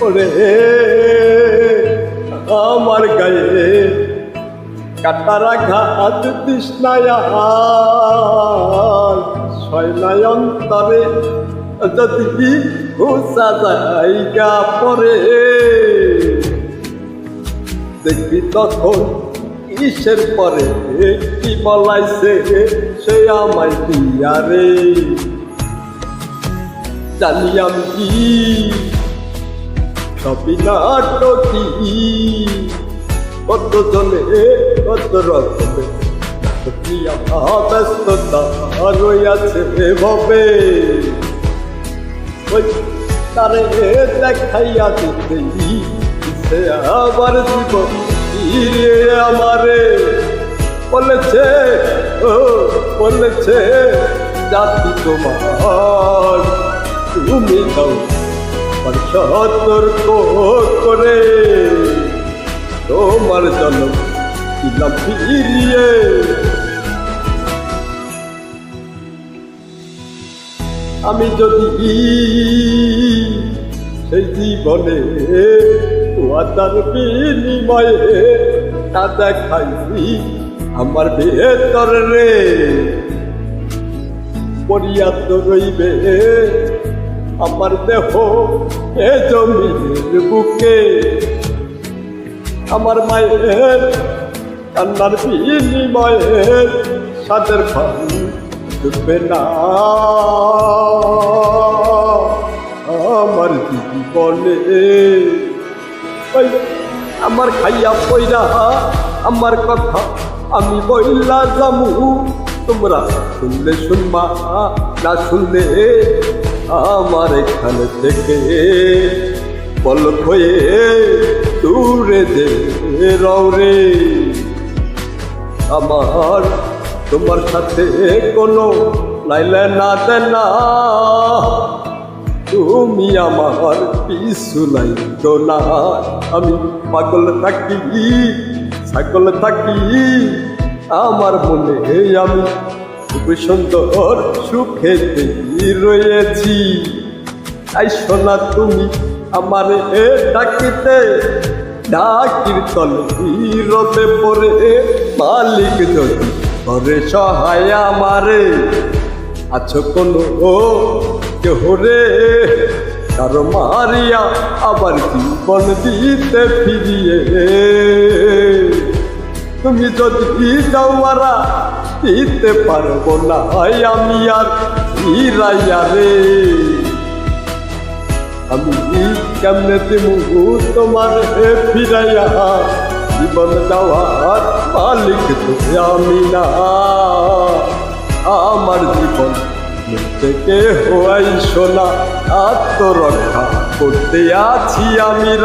ওরে আমার গায়ে কাটারা ঘাত তৃষ্ণায় অন্তরে যদি হুসা জায়গা পরে দেখবি তখন কিসের পরে কি বলাইছে সে আমায় দিয়ারে জানি আমি কি সবই নাটকি কত জনে কত রকমে ব্যস্ততা রইয়াছে ভাবে। তারে দেখাইয়া দিতেই সে আবার ফিরে আমারে। বলেছে, ও বলেছে, জাতি তোমার, তুমি দাও। সতর্ক করে তোমার ফিরিয়ে। আমি যদি সেই জীবনে ওয়াদার বিনিময়ে তা দেখাই আমার ভেতর রে পরিয়া তো রইবে। আমার দেহ এ জমির বুকে। আমার মায়ের কান্নার বিনিময়ে সাদের ফল ডুববে না। আমার জীবনে ওই আমার খাইয়া পয়রা আমার কথা আমি বইলা জামু। তোমরা শুনলে শুনবা, না শুনলে আমার এখানে থেকে। বল হয়ে দূরে যে রওরে আমার তোমার সাথে কোনো লাইলে না দেন। তুমি আমার পিছু নাই তো না। আমি পাগল থাকি, ছাগল থাকি আমার মনে আমি খুব সুন্দর সুখে রয়েছি। তাই শোনা তুমি আমার এ ডাকিতে, ডাকির তলে পরে মালিক যদি করে সহায় আমারে। আছো কোনো ও কেহ রে? কারও মারিয়া আবার জীবন দিতে ফিরিয়ে। তুমি যদি যাও মারা, দিতে পারব না আমি আর ইরাইয়া রে। আমি কেমনে দিমু তোমার হে ফিরাইয়া? জীবন দেওয়ার মালিক তুমি আমি না। আমার জীবন থেকে হওয়াই শোনা আত্মরক্ষা করতে আছি আমি